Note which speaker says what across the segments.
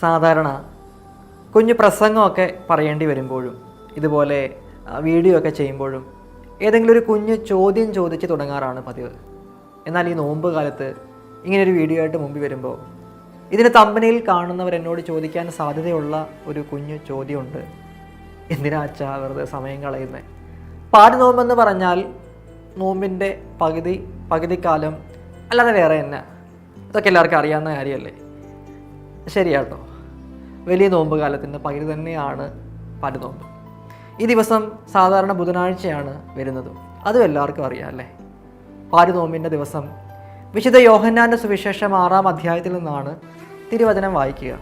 Speaker 1: സാധാരണ കുഞ്ഞു പ്രസംഗമൊക്കെ പറയേണ്ടി വരുമ്പോഴും ഇതുപോലെ വീഡിയോ ഒക്കെ ചെയ്യുമ്പോഴും ഏതെങ്കിലും ഒരു കുഞ്ഞു ചോദ്യം ചോദിച്ച് തുടങ്ങാറാണ് പതിവ്. എന്നാൽ ഈ നോമ്പ് കാലത്ത് ഇങ്ങനെ ഒരു വീഡിയോ ആയിട്ട് മുമ്പിൽ വരുമ്പോൾ ഇതിന് തമ്പനയിൽ കാണുന്നവർ എന്നോട് ചോദിക്കാൻ സാധ്യതയുള്ള ഒരു കുഞ്ഞു ചോദ്യമുണ്ട്. എന്തിനാ അച്ഛാ വെറുതെ സമയം കളയുന്നത് പാട് നോമ്പെന്ന് പറഞ്ഞാൽ നോമ്പിന്റെ പകുതി പകുതിക്കാലം അല്ലാതെ വേറെ തന്നെ ഇതൊക്കെ എല്ലാവർക്കും അറിയാവുന്ന കാര്യമല്ലേ? ശരിയാട്ടോ. വലിയ നോമ്പ് കാലത്തിന്റെ പകുതി തന്നെയാണ് പരുനോമ്പ് നോമ്പ്. ഈ ദിവസം സാധാരണ ബുധനാഴ്ചയാണ് വരുന്നത്. അതും എല്ലാവർക്കും അറിയാം അല്ലേ? പാരുനോമ്പിന്റെ ദിവസം വിശുദ്ധ യോഹന്നാന്റെ സുവിശേഷം ആറാം അധ്യായത്തിൽ നിന്നാണ് തിരുവചനം വായിക്കുക.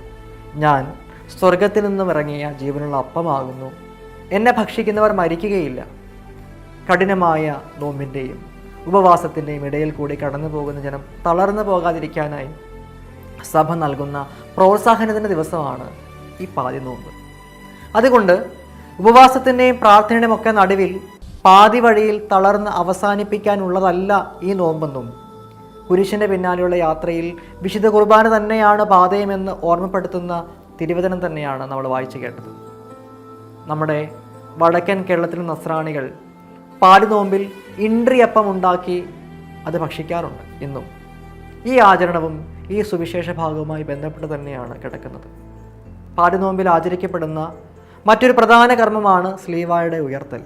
Speaker 1: ഞാൻ സ്വർഗത്തിൽ നിന്നും ഇറങ്ങിയ ജീവനുള്ള അപ്പമാകുന്നു. എന്നെ ഭക്ഷിക്കുന്നവർ മരിക്കുകയില്ല. കഠിനമായ നോമ്പിന്റെയും ഉപവാസത്തിന്റെയും ഇടയിൽ കൂടി കടന്നു പോകുന്ന ജനം തളർന്നു പോകാതിരിക്കാനായി സഭ നൽകുന്ന പ്രോത്സാഹനത്തിന്റെ ദിവസമാണ് ഈ പാതി നോമ്പ്. അതുകൊണ്ട് ഉപവാസത്തിന്റെയും പ്രാർത്ഥനയുടെയും ഒക്കെ നടുവിൽ പാതി വഴിയിൽ തളർന്ന് അവസാനിപ്പിക്കാനുള്ളതല്ല ഈ നോമ്പെന്നും കുരിശിന്റെ പിന്നാലെയുള്ള യാത്രയിൽ വിശുദ്ധ കുർബാന തന്നെയാണ് പാതയമെന്ന് ഓർമ്മപ്പെടുത്തുന്ന തിരുവചനം തന്നെയാണ് നമ്മൾ വായിച്ചു കേട്ടത്. നമ്മുടെ വടക്കൻ കേരളത്തിലെ നസ്രാണികൾ പാലുനോമ്പിൽ ഇൻട്രിയപ്പം ഉണ്ടാക്കി അത് ഭക്ഷിക്കാറുണ്ട് ഇന്നും. ഈ ആചരണവും ഈ സുവിശേഷ ഭാഗവുമായി ബന്ധപ്പെട്ട് തന്നെയാണ് കിടക്കുന്നത്. പാടുനോമ്പിൽ ആചരിക്കപ്പെടുന്ന മറ്റൊരു പ്രധാന കർമ്മമാണ് സ്ലീവായുടെ ഉയർത്തൽ.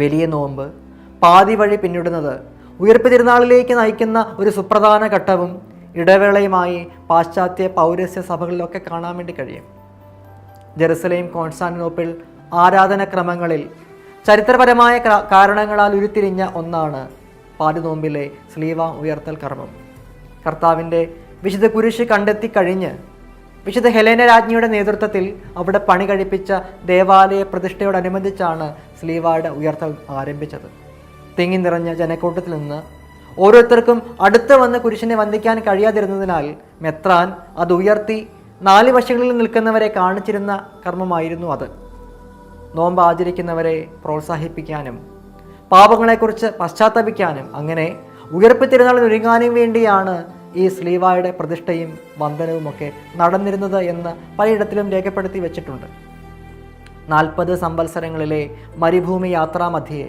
Speaker 1: വലിയ നോമ്പ് പാതി വഴി പിന്നിടുന്നത് ഉയർപ്പ് തിരുനാളിലേക്ക് നയിക്കുന്ന ഒരു സുപ്രധാന ഘട്ടവും ഇടവേളയുമായി പാശ്ചാത്യ പൗരസ്യ സഭകളിലൊക്കെ കാണാൻ വേണ്ടി കഴിയും. ജെറുസലേം കോൺസ്റ്റാന്റിനോപ്പിൾ ആരാധനക്രമങ്ങളിൽ ചരിത്രപരമായ കാരണങ്ങളാൽ ഉരുത്തിരിഞ്ഞ ഒന്നാണ് പാടുനോമ്പിലെ സ്ലീവ ഉയർത്തൽ കർമ്മം. കർത്താവിന്റെ വിശുദ്ധ കുരിശ് കണ്ടെത്തി കഴിഞ്ഞ് വിശുദ്ധ ഹെലേന രാജ്ഞിയുടെ നേതൃത്വത്തിൽ അവിടെ പണി കഴിപ്പിച്ച ദേവാലയ പ്രതിഷ്ഠയോടനുബന്ധിച്ചാണ് സ്ലീവാർഡ് ഉയർത്തൽ ആരംഭിച്ചത്. തിങ്ങി നിറഞ്ഞ ജനക്കൂട്ടത്തിൽ നിന്ന് ഓരോരുത്തർക്കും അടുത്ത് വന്ന് കുരിശിനെ വന്ദിക്കാൻ കഴിയാതിരുന്നതിനാൽ മെത്രാൻ അത് ഉയർത്തി നാല് വശങ്ങളിൽ നിൽക്കുന്നവരെ കാണിച്ചിരുന്ന കർമ്മമായിരുന്നു അത്. നോമ്പ് ആചരിക്കുന്നവരെ പ്രോത്സാഹിപ്പിക്കാനും പാപങ്ങളെക്കുറിച്ച് പശ്ചാത്തപിക്കാനും അങ്ങനെ ഉയർപ്പ് തിരുനാളിന് ഒരുങ്ങാനും വേണ്ടിയാണ് ഈ സ്ലീവായുടെ പ്രതിഷ്ഠയും വന്ദനവുമൊക്കെ നടന്നിരുന്നത് എന്ന് പലയിടത്തിലും രേഖപ്പെടുത്തി വെച്ചിട്ടുണ്ട്. നാൽപ്പത് സംവത്സരങ്ങളിലെ മരുഭൂമി യാത്രാമധ്യേ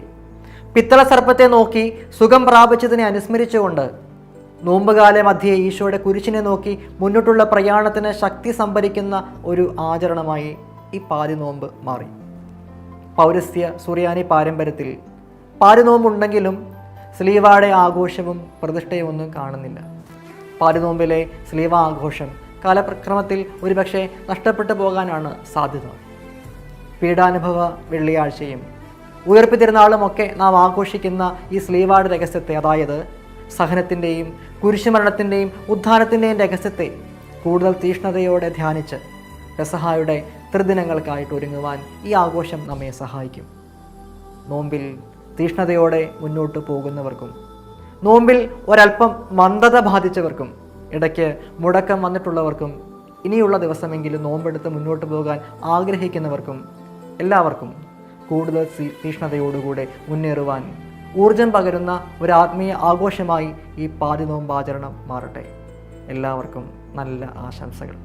Speaker 1: പിത്തള സർപ്പത്തെ നോക്കി സുഖം പ്രാപിച്ചതിനെ അനുസ്മരിച്ചുകൊണ്ട് നോമ്പുകാല മധ്യേ ഈശോയുടെ കുരിശിനെ നോക്കി മുന്നോട്ടുള്ള പ്രയാണത്തിന് ശക്തി സംഭരിക്കുന്ന ഒരു ആചരണമായി ഈ പാതി നോമ്പ് മാറി. പൗരസ്ത്യ സുറിയാനി പാരമ്പര്യത്തിൽ പാലുനോമ്പുണ്ടെങ്കിലും സ്ലീവയുടെ ആഘോഷവും പ്രതിഷ്ഠയും ഒന്നും കാണുന്നില്ല. പാരുനോമ്പിലെ സ്ലീവ ആഘോഷം കാലപ്രക്രമത്തിൽ ഒരുപക്ഷെ നഷ്ടപ്പെട്ടു പോകാനാണ് സാധ്യത. പീഡാനുഭവ വെള്ളിയാഴ്ചയും ഉയർപ്പ് തിരുനാളുമൊക്കെ നാം ആഘോഷിക്കുന്ന ഈ സ്ലീവാട് രഹസ്യത്തെ അതായത് സഹനത്തിന്റെയും കുരിശുമരണത്തിന്റെയും ഉദ്ധാനത്തിന്റെയും രഹസ്യത്തെ കൂടുതൽ തീഷ്ണതയോടെ ധ്യാനിച്ച് പെസഹായുടെ ത്രിദിനങ്ങൾക്കായിട്ട് ഒരുങ്ങുവാൻ ഈ ആഘോഷം നമ്മെ സഹായിക്കും. നോമ്പിൽ തീഷ്ണതയോടെ മുന്നോട്ട് പോകുന്നവർക്കും നോമ്പിൽ ഒരല്പം മന്ദത ബാധിച്ചവർക്കും ഇടയ്ക്ക് മുടക്കം വന്നിട്ടുള്ളവർക്കും ഇനിയുള്ള ദിവസമെങ്കിലും നോമ്പെടുത്ത് മുന്നോട്ട് പോകാൻ ആഗ്രഹിക്കുന്നവർക്കും എല്ലാവർക്കും കൂടുതൽ തീഷ്ണതയോടുകൂടെ മുന്നേറുവാൻ ഊർജം പകരുന്ന ഒരു ആത്മീയ ആഘോഷമായി ഈ പാതി നോമ്പാചരണം മാറട്ടെ. എല്ലാവർക്കും നല്ല ആശംസകൾ.